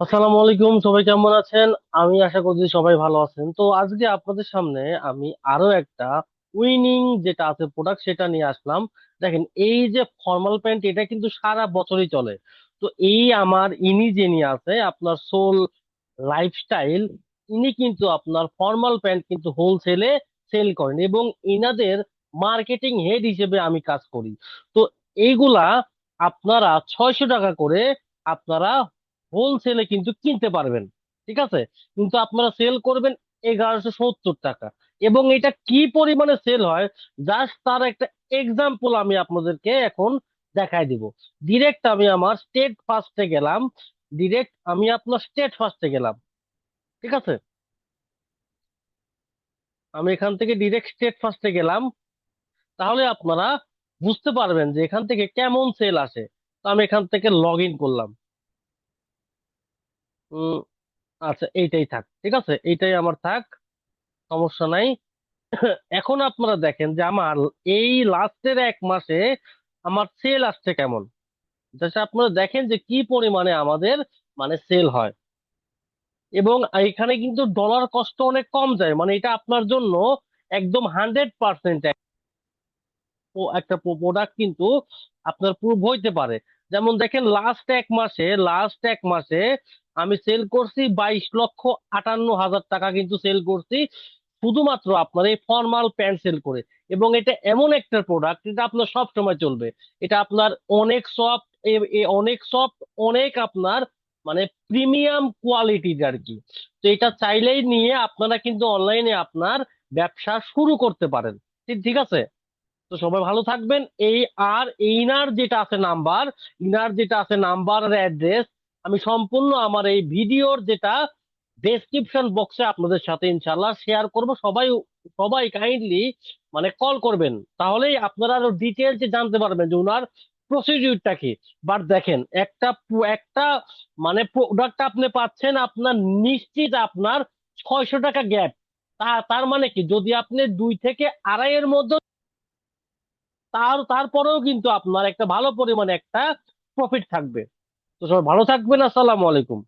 আসসালামু আলাইকুম, সবাই কেমন আছেন? আমি আশা করছি সবাই ভালো আছেন। তো আজকে আপনাদের সামনে আমি আরও একটা উইনিং যেটা আছে প্রোডাক্ট সেটা নিয়ে আসলাম। দেখেন, এই যে ফর্মাল প্যান্ট এটা কিন্তু সারা বছরই চলে। তো এই আমার ইনি যিনি আছে, আপনার সোল লাইফস্টাইল ইনি কিন্তু আপনার ফর্মাল প্যান্ট কিন্তু হোলসেলে সেল করেন এবং ইনাদের মার্কেটিং হেড হিসেবে আমি কাজ করি। তো এইগুলা আপনারা ছয়শো টাকা করে আপনারা হোলসেলে কিন্তু কিনতে পারবেন, ঠিক আছে? কিন্তু আপনারা সেল করবেন এগারোশো সত্তর টাকা। এবং এটা কি পরিমাণে সেল হয়? জাস্ট তার একটা এক্সাম্পল আমি আপনাদেরকে এখন দেখাই দিব। ডিরেক্ট আমি আমার স্টেট ফার্স্টে গেলাম ডিরেক্ট আমি আপনার স্টেট ফার্স্টে গেলাম, ঠিক আছে? আমি এখান থেকে ডিরেক্ট স্টেট ফার্স্টে গেলাম, তাহলে আপনারা বুঝতে পারবেন যে এখান থেকে কেমন সেল আসে। তো আমি এখান থেকে লগ ইন করলাম। উম, আচ্ছা এইটাই থাক ঠিক আছে? এইটাই আমার থাক সমস্যা নাই। এখন আপনারা দেখেন যে আমার এই লাস্টের এক মাসে আমার সেল আসছে কেমন? আপনারা দেখেন যে কি পরিমাণে আমাদের মানে সেল হয়। এবং এখানে কিন্তু ডলার কষ্ট অনেক কম যায় মানে এটা আপনার জন্য একদম হান্ড্রেড পার্সেন্ট একটা প্রোডাক্ট কিন্তু আপনার প্রুভ হইতে পারে। যেমন দেখেন লাস্ট এক মাসে লাস্ট এক মাসে আমি সেল করছি বাইশ লক্ষ আটান্ন হাজার টাকা কিন্তু সেল করছি শুধুমাত্র আপনার এই ফর্মাল প্যান্ট সেল করে। এবং এটা এমন একটা প্রোডাক্ট এটা আপনার সব সময় চলবে। এটা আপনার অনেক সফট অনেক সফট অনেক আপনার মানে প্রিমিয়াম কোয়ালিটির আর কি। তো এটা চাইলেই নিয়ে আপনারা কিন্তু অনলাইনে আপনার ব্যবসা শুরু করতে পারেন। ঠিক ঠিক আছে? তো সবাই ভালো থাকবেন। এই আর ইনার যেটা আছে নাম্বার, ইনার যেটা আছে নাম্বার আর অ্যাড্রেস, আমি সম্পূর্ণ আমার এই ভিডিওর যেটা ডেসক্রিপশন বক্সে আপনাদের সাথে ইনশাল্লাহ শেয়ার করব। সবাই সবাই কাইন্ডলি মানে কল করবেন। তাহলেই আপনারা আরও ডিটেলসে জানতে পারবেন যে ওনার প্রসিডিউরটা কি। বাট দেখেন, একটা একটা মানে প্রোডাক্ট আপনি পাচ্ছেন আপনার নিশ্চিত আপনার ছয়শো টাকা গ্যাপ তা, তার মানে কি? যদি আপনি দুই থেকে আড়াইয়ের মধ্যে তার, তারপরেও কিন্তু আপনার একটা ভালো পরিমাণে একটা প্রফিট থাকবে। তো সবাই ভালো থাকবেন, আসসালামু আলাইকুম।